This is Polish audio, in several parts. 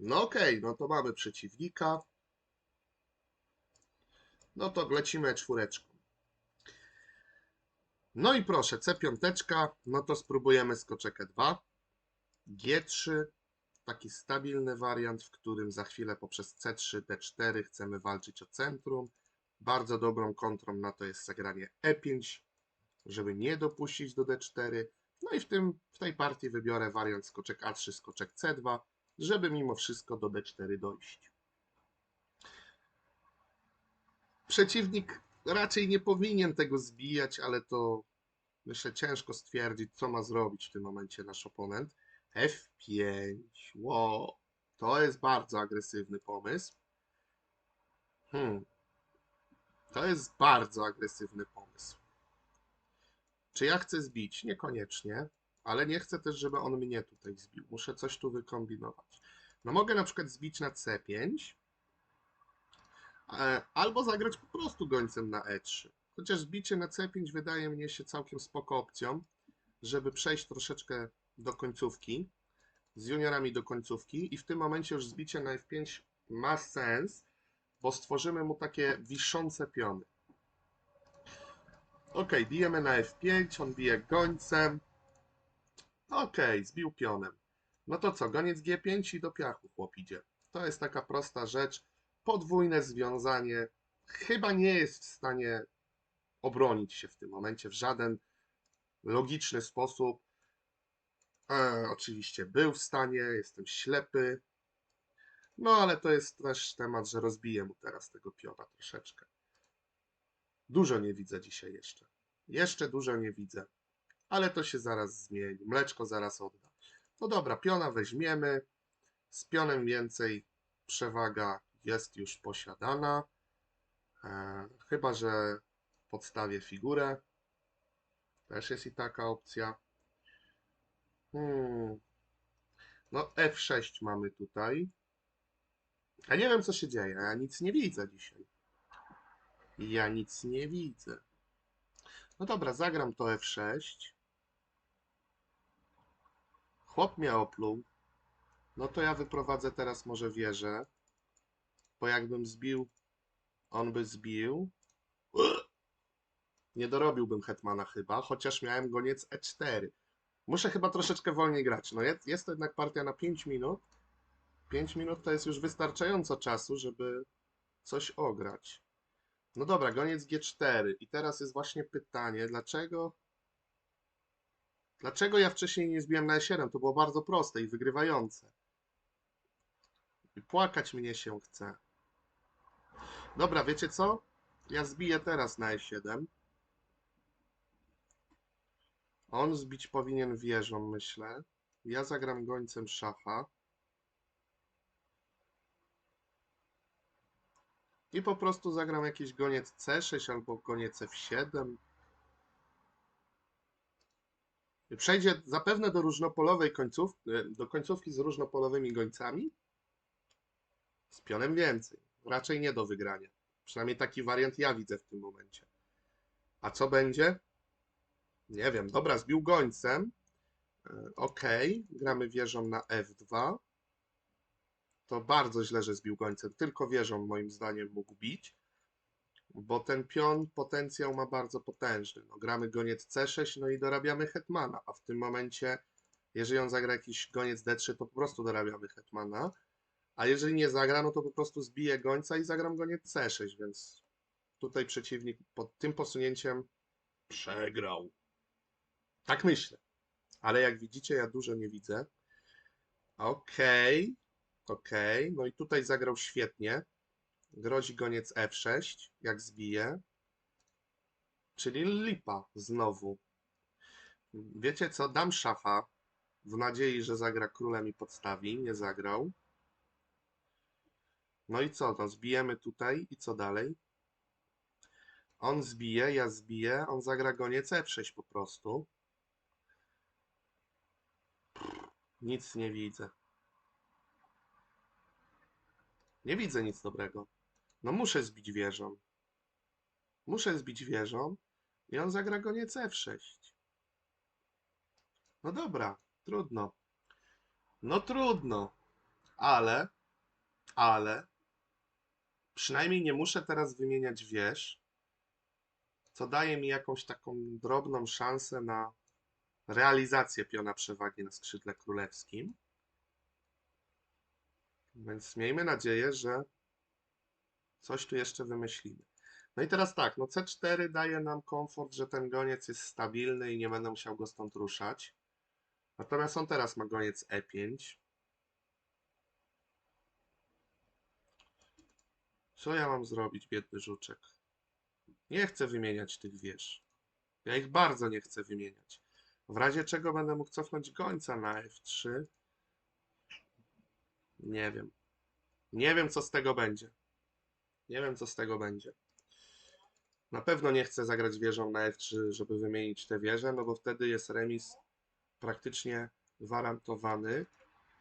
No okej, no to mamy przeciwnika. No to lecimy czwóreczką. No i proszę, C5, no to spróbujemy skoczek E2. G3, taki stabilny wariant, w którym za chwilę poprzez C3, D4 chcemy walczyć o centrum. Bardzo dobrą kontrą na to jest zagranie E5, żeby nie dopuścić do D4. No i w, tym, w tej partii wybiorę wariant skoczek A3, skoczek C2, żeby mimo wszystko do D4 dojść. Przeciwnik raczej nie powinien tego zbijać, ale to myślę ciężko stwierdzić, co ma zrobić w tym momencie nasz oponent. F5. Wow, to jest bardzo agresywny pomysł. Hmm. To jest bardzo agresywny pomysł. Czy ja chcę zbić? Niekoniecznie, ale nie chcę też, żeby on mnie tutaj zbił. Muszę coś tu wykombinować. No mogę na przykład zbić na C5, e, albo zagrać po prostu gońcem na E3. Chociaż zbicie na C5 wydaje mnie się całkiem spoko opcją, żeby przejść troszeczkę do końcówki, z juniorami do końcówki i w tym momencie już zbicie na F5 ma sens, bo stworzymy mu takie wiszące piony. Ok, bijemy na F5, on bije gońcem. Ok, zbił pionem. No to co, goniec G5 i do piachu chłop idzie. To jest taka prosta rzecz. Podwójne związanie. Chyba nie jest w stanie obronić się w tym momencie w żaden logiczny sposób. E, oczywiście był w stanie, jestem ślepy. No ale to jest też temat, że rozbiję mu teraz tego piona troszeczkę. Dużo nie widzę dzisiaj jeszcze. Jeszcze dużo nie widzę. Ale to się zaraz zmieni. Mleczko zaraz odda. No dobra, piona weźmiemy. Z pionem więcej przewaga jest już posiadana. E, chyba, że podstawię figurę. Też jest i taka opcja. Hmm. No F6 mamy tutaj. A nie wiem co się dzieje. Ja nic nie widzę dzisiaj. Ja nic nie widzę. No dobra, zagram to F6. Chłop mnie opluł. No to ja wyprowadzę teraz może wieżę. Bo jakbym zbił, on by zbił. Nie dorobiłbym hetmana chyba, chociaż miałem goniec E4. Muszę chyba troszeczkę wolniej grać. No jest, jest to jednak partia na 5 minut. 5 minut to jest już wystarczająco czasu, żeby coś ograć. No dobra, goniec G4. I teraz jest właśnie pytanie, dlaczego... Dlaczego ja wcześniej nie zbiłem na E7? To było bardzo proste i wygrywające. I płakać mnie się chce. Dobra, wiecie co? Ja zbiję teraz na E7. On zbić powinien wieżą, myślę. Ja zagram gońcem szacha. I po prostu zagram jakiś goniec C6 albo goniec F7. I Przejdzie zapewne do różnopolowej końców, do końcówki z różnopolowymi gońcami. Z pionem więcej. Raczej nie do wygrania. Przynajmniej taki wariant ja widzę w tym momencie. A co będzie? Nie wiem. Dobra, zbił gońcem. E, Ok, gramy wieżą na F2. To bardzo źle, że zbił gońcem. Tylko wieżą moim zdaniem mógł bić. Bo ten pion potencjał ma bardzo potężny. No, gramy goniec C6, no i dorabiamy hetmana. A w tym momencie, jeżeli on zagra jakiś goniec D3, to po prostu dorabiamy hetmana. A jeżeli nie zagra, no to po prostu zbije gońca i zagram goniec C6, więc tutaj przeciwnik pod tym posunięciem przegrał. Tak myślę. Ale jak widzicie, ja dużo nie widzę. Okej, okej. No i tutaj zagrał świetnie. Grozi goniec F6, jak zbije. Czyli lipa znowu. Wiecie co? Dam szacha w nadziei, że zagra królem i podstawi. Nie zagrał. No i co? To zbijemy tutaj i co dalej? On zbije, ja zbiję, on zagra goniec F6 po prostu. Nic nie widzę. Nie widzę nic dobrego. No muszę zbić wieżą. Muszę zbić wieżą i on zagra goniec F6. No dobra, trudno. No trudno. ale, ale, przynajmniej nie muszę teraz wymieniać wież, co daje mi jakąś taką drobną szansę na realizację piona przewagi na skrzydle królewskim. Więc miejmy nadzieję, że coś tu jeszcze wymyślimy. No i teraz tak, no C4 daje nam komfort, że ten goniec jest stabilny i nie będę musiał go stąd ruszać. Natomiast on teraz ma goniec E5. Co ja mam zrobić, biedny żuczek? Nie chcę wymieniać tych wież. Ja ich bardzo nie chcę wymieniać. W razie czego będę mógł cofnąć gońca na F3. Nie wiem. Nie wiem, co z tego będzie. Nie wiem, co z tego będzie. Na pewno nie chcę zagrać wieżą na F3, żeby wymienić te wieże, no bo wtedy jest remis praktycznie gwarantowany.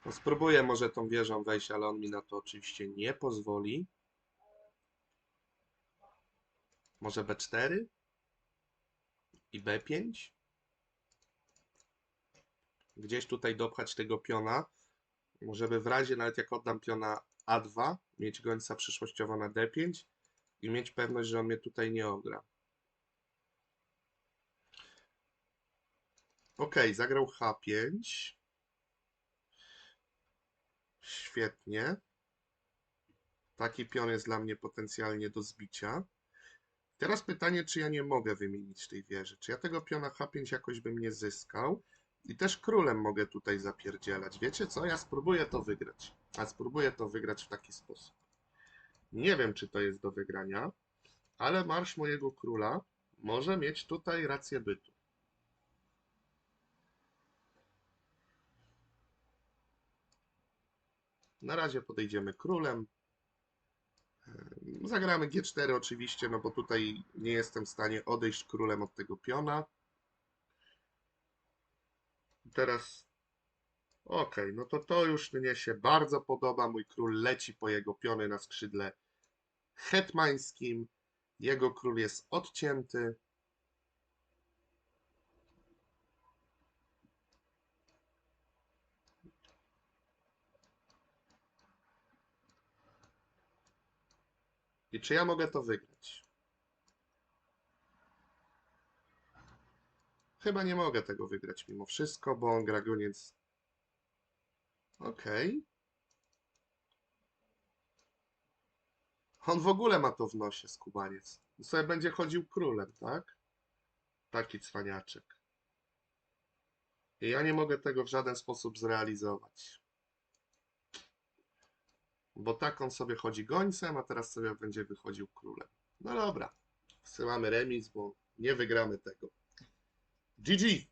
No spróbuję może tą wieżą wejść, ale on mi na to oczywiście nie pozwoli. Może B4 i B5. Gdzieś tutaj dopchać tego piona, żeby w razie nawet jak oddam piona A2, mieć gońca przyszłościowo na D5 i mieć pewność, że on mnie tutaj nie ogra. Ok, zagrał H5. Świetnie. Taki pion jest dla mnie potencjalnie do zbicia. Teraz pytanie, czy ja nie mogę wymienić tej wieży? Czy ja tego piona H5 jakoś bym nie zyskał? I też królem mogę tutaj zapierdzielać. Wiecie co? Ja spróbuję to wygrać. A spróbuję to wygrać w taki sposób. Nie wiem, czy to jest do wygrania, ale marsz mojego króla może mieć tutaj rację bytu. Na razie podejdziemy królem. Zagramy G4 oczywiście, no bo tutaj nie jestem w stanie odejść królem od tego piona. Teraz okej, no to to już mnie się bardzo podoba. Mój król leci po jego piony na skrzydle hetmańskim. Jego król jest odcięty. I czy ja mogę to wygrać? Chyba nie mogę tego wygrać mimo wszystko, bo on gra goniec. Okej. On w ogóle ma to w nosie, skubaniec. Sobie będzie chodził królem, tak? Taki cwaniaczek. I ja nie mogę tego w żaden sposób zrealizować. Bo tak on sobie chodzi gońcem, a teraz sobie będzie wychodził królem. No dobra. Wsyłamy remis, bo nie wygramy tego. GG!